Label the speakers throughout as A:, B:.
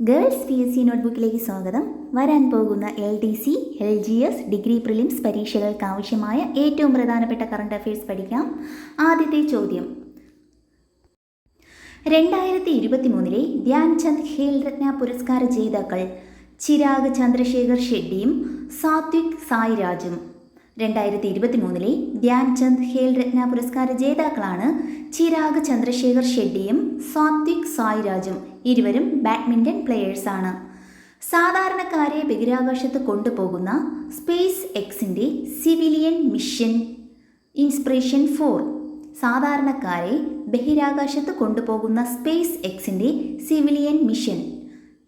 A: Girls P S C നോട്ട്ബുക്കിലേക്ക് സ്വാഗതം. വരാൻ പോകുന്ന L D C L G S degree prelims പരീക്ഷകൾക്ക് ആവശ്യമായ ഏറ്റവും പ്രധാനപ്പെട്ട കറണ്ട് അഫയേഴ്സ് പഠിക്കാം. ആദ്യത്തെ ചോദ്യം. രണ്ടായിരത്തി ഇരുപത്തി മൂന്നിലെ ധ്യാൻചന്ദ് ഖേൽ രത്ന പുരസ്കാര ജേതാക്കൾ ചിരാഗ് ചന്ദ്രശേഖർ ഷെഡ്ഡിയും സാത്വിക് സായിരാജും. രണ്ടായിരത്തി ഇരുപത്തി മൂന്നിലെ ധ്യാൻചന്ദ് ഖേൽ രത്ന പുരസ്കാര ജേതാക്കളാണ് ചിരാഗ് ചന്ദ്രശേഖർ ഷെഡ്ഡിയും സാത്വിക് സായിരാജും ഇരുവരും ബാഡ്മിന്റൺ പ്ലെയേഴ്സാണ്. സാധാരണക്കാരെ ബഹിരാകാശത്ത് കൊണ്ടുപോകുന്ന സ്പേസ് എക്സിന്റെ സിവിലിയൻ മിഷൻ ഇൻസ്പിറേഷൻ ഫോർ. സാധാരണക്കാരെ ബഹിരാകാശത്ത് കൊണ്ടുപോകുന്ന സ്പേസ് എക്സിന്റെ civilian mission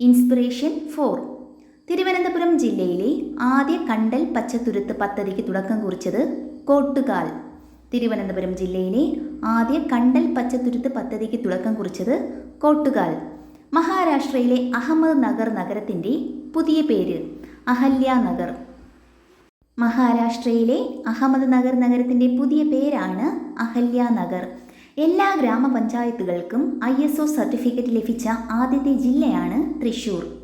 A: inspiration four. Thiruvananthapuram ജില്ലയിലെ ആദ്യ കണ്ടൽ പച്ചത്തുരുത്ത് പദ്ധതിക്ക് തുടക്കം കുറിച്ചത് കോട്ടുകാൽ. തിരുവനന്തപുരം ജില്ലയിലെ ആദ്യ കണ്ടൽ പച്ചത്തുരുത്ത് പദ്ധതിക്ക് തുടക്കം കുറിച്ചത് കോട്ടുകാൽ. മഹാരാഷ്ട്രയിലെ അഹമ്മദ് നഗർ നഗരത്തിന്റെ പുതിയ പേര് അഹല്യ നഗർ. മഹാരാഷ്ട്രയിലെ അഹമ്മദ് നഗർ നഗരത്തിന്റെ പുതിയ പേരാണ് അഹല്യ നഗർ. എല്ലാ ഗ്രാമപഞ്ചായത്തുകൾക്കും ഐ എസ് ഒ സർട്ടിഫിക്കറ്റ് ലഭിച്ച ആദ്യത്തെ ജില്ലയാണ് തൃശൂർ.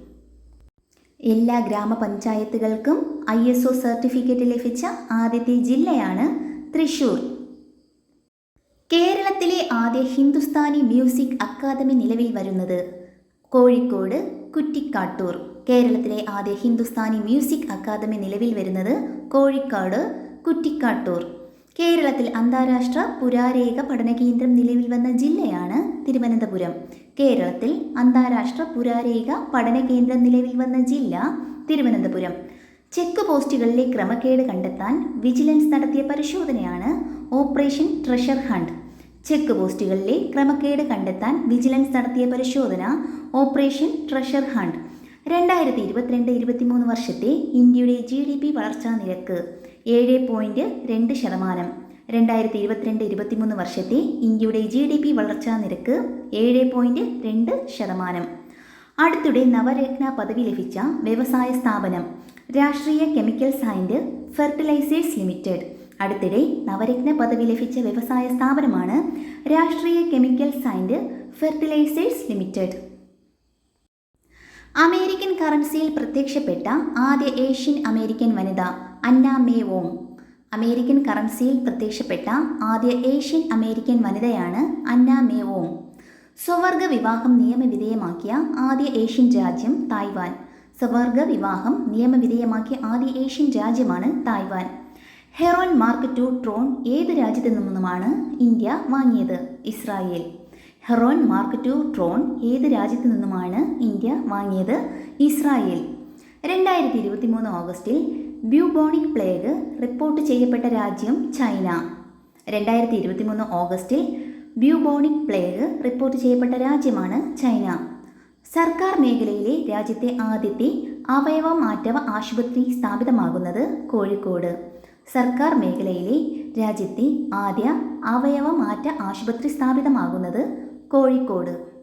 A: എല്ലാ ഗ്രാമപഞ്ചായത്തുകൾക്കും ഐ എസ് ഒ സർട്ടിഫിക്കറ്റ് ലഭിച്ച ആദ്യത്തെ ജില്ലയാണ് തൃശൂർ. കേരളത്തിലെ ആദ്യ ഹിന്ദുസ്ഥാനി മ്യൂസിക് അക്കാദമി നിലവിൽ വരുന്നത് കോഴിക്കോട് കുറ്റിക്കാട്ടൂർ. കേരളത്തിലെ ആദ്യ ഹിന്ദുസ്ഥാനി മ്യൂസിക് അക്കാദമി നിലവിൽ വരുന്നത് കോഴിക്കോട് കുറ്റിക്കാട്ടൂർ. കേരളത്തിൽ അന്താരാഷ്ട്ര പുരാരേഖ പഠന കേന്ദ്രം നിലവിൽ വന്ന ജില്ലയാണ് തിരുവനന്തപുരം. കേരളത്തിൽ അന്താരാഷ്ട്ര പുരാരേഖ പഠന കേന്ദ്രം നിലവിൽ വന്ന ജില്ല തിരുവനന്തപുരം. ചെക്ക് പോസ്റ്റുകളിലെ ക്രമക്കേട് കണ്ടെത്താൻ വിജിലൻസ് നടത്തിയ പരിശോധനയാണ് ഓപ്പറേഷൻ ട്രഷർ ഹണ്ട്. ചെക്ക് പോസ്റ്റുകളിലെ ക്രമക്കേട് കണ്ടെത്താൻ വിജിലൻസ് നടത്തിയ പരിശോധന ഓപ്പറേഷൻ ട്രഷർ ഹണ്ട്. രണ്ടായിരത്തി ഇരുപത്തിരണ്ട് ഇരുപത്തിമൂന്ന് വർഷത്തെ ഇന്ത്യയുടെ ജി ഡി പി വളർച്ചാ നിരക്ക് ഏഴ് പോയിന്റ് രണ്ട് ശതമാനം. രണ്ടായിരത്തി ഇരുപത്തിരണ്ട് ഇരുപത്തിമൂന്ന് വർഷത്തെ ഇന്ത്യയുടെ ജി ഡി പി വളർച്ചാ നിരക്ക് ഏഴ് പോയിന്റ് രണ്ട് ശതമാനം. അടുത്തിടെ നവരത്ന പദവി ലഭിച്ച വ്യവസായ സ്ഥാപനം രാഷ്ട്രീയ കെമിക്കൽസ് ആൻഡ് ഫെർട്ടിലൈസേഴ്സ് ലിമിറ്റഡ്. അടുത്തിടെ നവരത്ന പദവി ലഭിച്ച വ്യവസായ സ്ഥാപനമാണ് Rashtriya chemicals and fertilizers limited. American കറൻസിയിൽ പ്രത്യക്ഷപ്പെട്ട ആദ്യ ഏഷ്യൻ അമേരിക്കൻ വനിത അന്ന മേ വോങ്. അമേരിക്കൻ കറൻസിയിൽ പ്രത്യക്ഷപ്പെട്ട ആദ്യ ഏഷ്യൻ അമേരിക്കൻ വനിതയാണ് അന്ന മേ വോങ്. സ്വവർഗ വിവാഹം നിയമവിധേയമാക്കിയ ആദ്യ ഏഷ്യൻ രാജ്യം തായ്വാൻ. സ്വവർഗ വിവാഹം നിയമവിധേയമാക്കിയ ആദ്യ ഏഷ്യൻ രാജ്യമാണ് Taiwan. Heron mark two drone ഏത് രാജ്യത്തു നിന്നുമാണ് ഇന്ത്യ വാങ്ങിയത്? Israel. Heron mark two drone ഏത് രാജ്യത്തു നിന്നുമാണ് ഇന്ത്യ വാങ്ങിയത്? ഇസ്രായേൽ. രണ്ടായിരത്തി ഇരുപത്തി മൂന്ന് ഓഗസ്റ്റിൽ ബ്യൂബോണിക് പ്ലേഗ് റിപ്പോർട്ട് ചെയ്യപ്പെട്ട രാജ്യം ചൈന. രണ്ടായിരത്തി ഇരുപത്തി മൂന്ന് ഓഗസ്റ്റിൽ ബ്യൂബോണിക് പ്ലേഗ് റിപ്പോർട്ട് ചെയ്യപ്പെട്ട രാജ്യമാണ് ചൈന. സർക്കാർ മേഖലയിലെ രാജ്യത്തെ ആദ്യത്തെ അവയവ മാറ്റവ ആശുപത്രി സ്ഥാപിതമാകുന്നത് കോഴിക്കോട്. സർക്കാർ മേഖലയിലെ രാജ്യത്തെ ആദ്യ അവയവ മാറ്റ ആശുപത്രി സ്ഥാപിതമാകുന്നത് കോഴിക്കോട്.